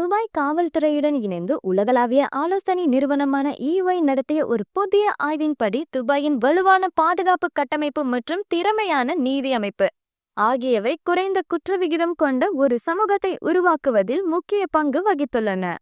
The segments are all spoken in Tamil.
துபாய் காவல்துறையுடன் இணைந்து உலகளாவிய ஆலோசனை நிறுவனமான இஒய் நடத்திய ஒரு புதிய ஆய்வின்படி துபாயின் வலுவான பாதுகாப்பு கட்டமைப்பு மற்றும் திறமையான நீதி அமைப்பு ஆகியவை குறைந்த குற்றவிகிதம் கொண்ட ஒரு சமூகத்தை உருவாக்குவதில் முக்கிய பங்கு வகித்துள்ளன.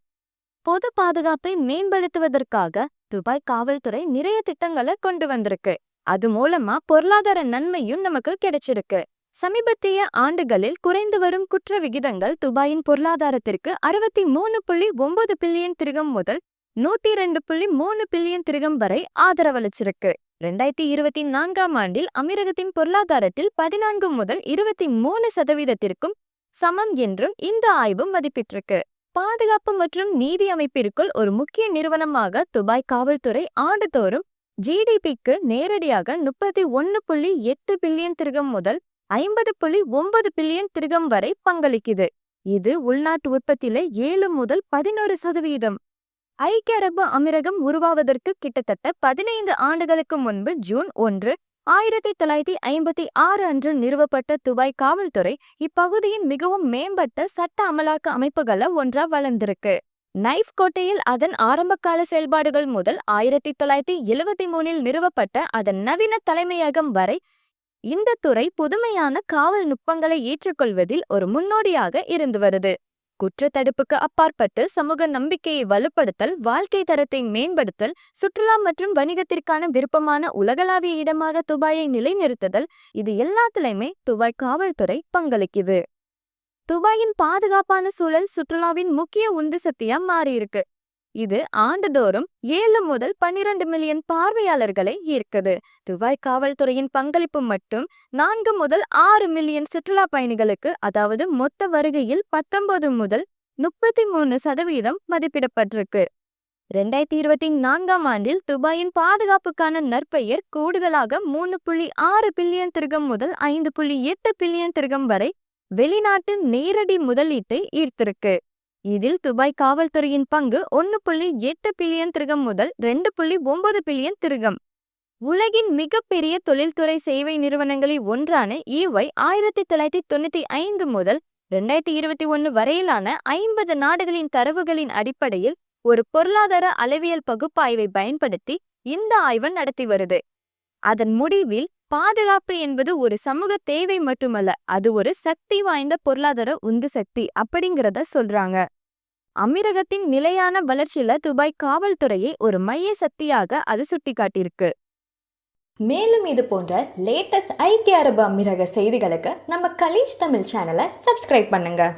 பொது பாதுகாப்பை மேம்படுத்துவதற்காக துபாய் காவல்துறை நிறைய திட்டங்களை கொண்டு வந்திருக்கு. அது மூலமா பொருளாதார நன்மையும் நமக்கு கிடைச்சிருக்கு. சமீபத்திய ஆண்டுகளில் குறைந்து வரும் குற்ற விகிதங்கள் துபாயின் பொருளாதாரத்திற்கு அறுபத்தி மூணு புள்ளி ஒன்பது பில்லியன் திருகம் முதல் நூத்தி ரெண்டு புள்ளி மூணு பில்லியன் திருகம் வரை ஆதரவளிச்சிருக்கு. ரெண்டாயிரத்தி இருபத்தி நான்காம் ஆண்டில் அமீரகத்தின் பொருளாதாரத்தில் பதினான்கு முதல் இருபத்தி மூணு சதவீதத்திற்கும் சமம் என்றும் இந்த ஆய்வு மதிப்பிட்டிருக்கு. பாதுகாப்பு மற்றும் நீதி அமைப்பிற்குள் ஒரு முக்கிய நிறுவனமாக துபாய் காவல்துறை ஆண்டுதோறும் ஜிடிபிக்கு நேரடியாக முப்பத்தி ஒன்னு புள்ளி எட்டு பில்லியன் திருகம் முதல் ஐம்பது புள்ளி ஒன்பது பில்லியன் திருகம் வரை பங்களிக்குது. இது உள்நாட்டு உற்பத்தியில ஏழு முதல் பதினோரு சதவீதம் ஐக்கிய அரபு அமீரகம் உருவாவதற்கு கிட்டத்தட்ட பதினைந்து ஆண்டுகளுக்கு முன்பு ஜூன் ஒன்று ஆயிரத்தி தொள்ளாயிரத்தி ஐம்பத்தி ஆறு அன்று நிறுவப்பட்ட துபாய் காவல்துறை இப்பகுதியின் மிகவும் மேம்பட்ட சட்ட அமலாக்க அமைப்புகள ஒன்றா வளர்ந்திருக்கு. நைஃப் கோட்டையில் அதன் ஆரம்பகால செயல்பாடுகள் முதல் ஆயிரத்தி தொள்ளாயிரத்தி எழுவத்தி மூணில் நிறுவப்பட்ட அதன் நவீன தலைமையகம் வரை இந்த துறை புதுமையான காவல் நுட்பங்களை ஏற்றுக்கொள்வதில் ஒரு முன்னோடியாக இருந்து வருது. குற்றத்தடுப்புக்கு அப்பாற்பட்டு சமூக நம்பிக்கையை வலுப்படுத்தல் வாழ்க்கை தரத்தை மேம்படுத்தல் சுற்றுலா மற்றும் வணிகத்திற்கான விருப்பமான உலகளாவிய இடமாக துபாயை நிலைநிறுத்துதல் இது எல்லாத்துலயுமே துபாய் காவல்துறை பங்களிக்குது. துபாயின் பாதுகாப்பான சூழல் சுற்றுலாவின் முக்கிய உந்து சக்தியா மாறியிருக்கு. இது ஆண்டுதோறும் ஏழு முதல் பன்னிரண்டு மில்லியன் பார்வையாளர்களை ஈர்க்குது. துபாய் காவல்துறையின் பங்களிப்பு மட்டும் நான்கு முதல் ஆறு மில்லியன் சுற்றுலா பயணிகளுக்கு அதாவது மொத்த வருகையில் பத்தொன்பது முதல் முப்பத்தி மூணு சதவீதம் மதிப்பிடப்பட்டிருக்கு. ரெண்டாயிரத்தி இருபத்தி நான்காம் ஆண்டில் துபாயின் பாதுகாப்புக்கான நற்பெயர் கூடுதலாக மூணு புள்ளி ஆறு பில்லியன் திருகம் முதல் ஐந்து புள்ளி எட்டு பில்லியன் திருகம் வரை வெளிநாட்டு நேரடி முதலீட்டை ஈர்த்திருக்கு. இதில் துபாய் காவல்துறையின் பங்கு ஒன்னு புள்ளி எட்டு பில்லியன் திருகம் முதல் ரெண்டு புள்ளி ஒன்பது பில்லியன் திருகம். உலகின் மிகப்பெரிய தொழில்துறை சேவை நிறுவனங்களில் ஒன்றான இஒய் ஆயிரத்தி தொள்ளாயிரத்தி தொண்ணூத்தி ஐந்து முதல் ரெண்டாயிரத்தி இருபத்தி ஒன்னு வரையிலான ஐம்பது நாடுகளின் தரவுகளின் அடிப்படையில் ஒரு பொருளாதார அளவியல் பகுப்பாய்வை பயன்படுத்தி இந்த ஆய்வு நடத்தி வருது. அதன் முடிவில் பாதுகாப்பு என்பது ஒரு சமூக தேவை மட்டுமல்ல அது ஒரு சக்தி வாய்ந்த பொருளாதார உந்து சக்தி அப்படிங்கிறத சொல்றாங்க. அமீரகத்தின் நிலையான வளர்ச்சியில துபாய் காவல்துறையை ஒரு மைய சக்தியாக அது சுட்டிக்காட்டியிருக்கு. மேலும் இது போன்ற லேட்டஸ்ட் ஐக்கிய அரபு அமீரக செய்திகளுக்கு நம்ம கலீஜ் தமிழ் சேனலை சப்ஸ்கிரைப் பண்ணுங்க.